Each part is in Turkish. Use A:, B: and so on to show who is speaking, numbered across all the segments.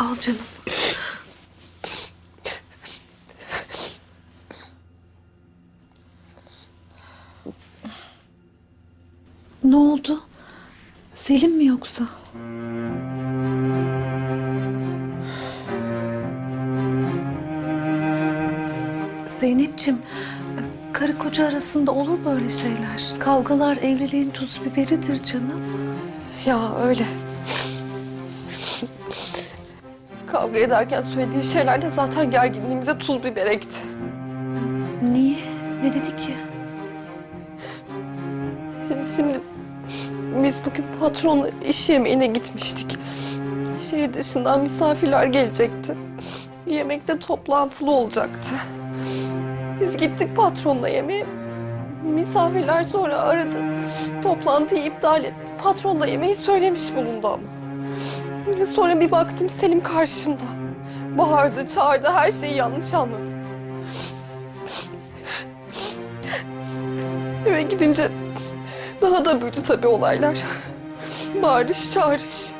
A: Al canım. Ne oldu? Selim mi yoksa? Zeynep'ciğim, karı koca arasında olur böyle şeyler. Kavgalar evliliğin tuz biberidir canım.
B: Ya öyle. Kavga ederken söylediği şeyler de zaten gerginliğimize tuz biber ekti.
A: Niye? Ne dedi ki?
B: Şimdi, şimdi biz bugün patronla iş yemeğine gitmiştik. Şehir dışından misafirler gelecekti. Yemekte toplantılı olacaktı. Biz gittik patronla yemeğe. Misafirler sonra aradı. Toplantıyı iptal etti. Patron da yemeği söylemiş bulundu ama. Sonra bir baktım Selim karşımda. Bağırdı, çağırdı, her şeyi yanlış anladım. Eve gidince daha da büyüdü tabii olaylar. Bağırış, çağırış.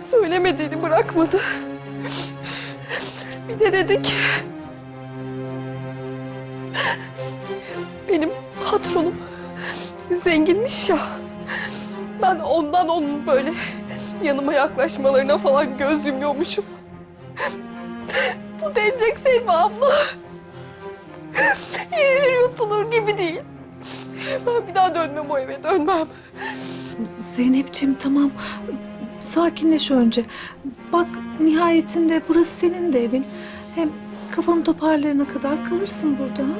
B: Söylemediğini bırakmadı. Bir de dedik. Benim patronum zenginmiş ya. Ben ondan onun böyle yanıma yaklaşmalarına falan göz yumuyormuşum. Bu denecek şey mi abla? Yenilir yutulur gibi değil. Ben bir daha dönmem o eve, dönmem.
A: Zeynep'ciğim tamam. Sakinleş önce. Bak nihayetinde burası senin de evin. Hem kafanı toparlayana kadar kalırsın burada. Ha?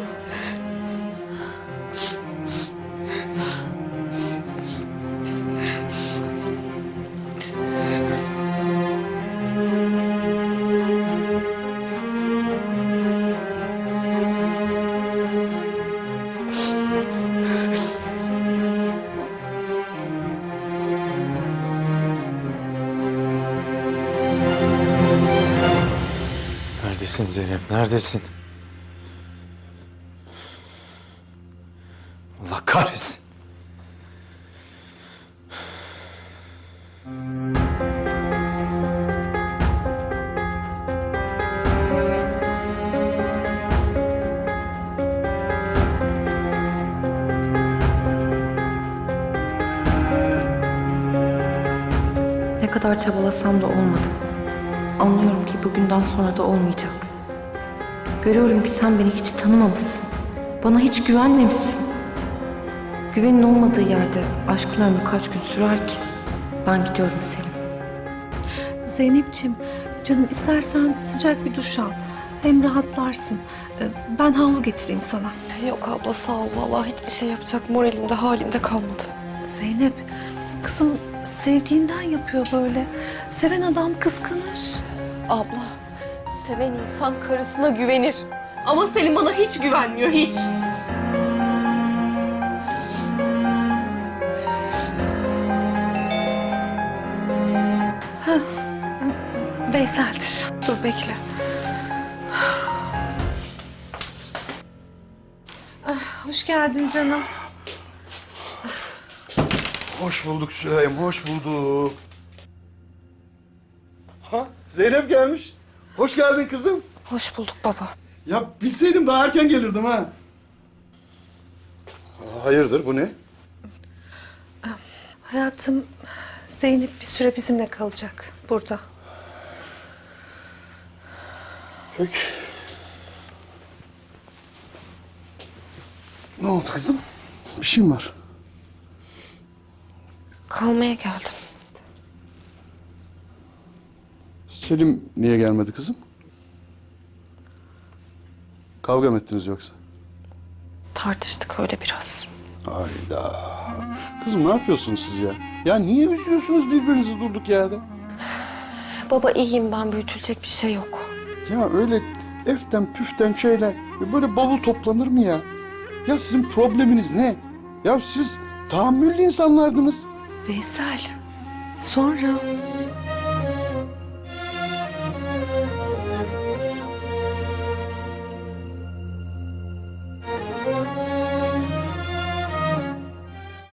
C: Zeynep? Neredesin? Allah kahretsin.
D: Ne kadar çabalasam da olmadı. Anlıyorum ki bugünden sonra da olmayacak. Görüyorum ki sen beni hiç tanımamışsın. Bana hiç güvenmemişsin. Güvenin olmadığı yerde aşkın ömrü kaç gün sürer ki? Ben gidiyorum Selim.
A: Zeynep'ciğim canım istersen sıcak bir duş al. Hem rahatlarsın. Ee, Ben havlu getireyim sana.
B: Yok abla sağ ol. Vallahi hiçbir şey yapacak moralimde, halimde kalmadı.
A: Zeynep, kızım sevdiğinden yapıyor böyle. Seven adam kıskanır.
B: Abla, seven insan karısına güvenir. Ama Selim bana hiç güvenmiyor, hiç.
A: Veysel'dir. Dur bekle. Ah, hoş geldin canım.
E: Hoş bulduk Süheyim, hoş bulduk. Ha, Zeynep gelmiş. Hoş geldin kızım.
B: Hoş bulduk baba.
E: Ya bilseydim daha erken gelirdim ha. Hayırdır, bu ne?
A: Hayatım, Zeynep bir süre bizimle kalacak burada.
E: Peki. Ne oldu kızım? Bir şey mi var?
B: Kalmaya geldim.
E: Selim niye gelmedi kızım? Kavga mı ettiniz yoksa?
B: Tartıştık öyle biraz.
E: Hayda. Kızım ne yapıyorsunuz siz ya? Ya niye üzüyorsunuz birbirinizi durduk yerde?
B: Baba iyiyim ben, büyütülecek bir şey yok.
E: Ya öyle eften püften şeyler böyle bavul toplanır mı ya? Ya sizin probleminiz ne? Ya siz tahammüllü insanlardınız.
A: Veysel, sonra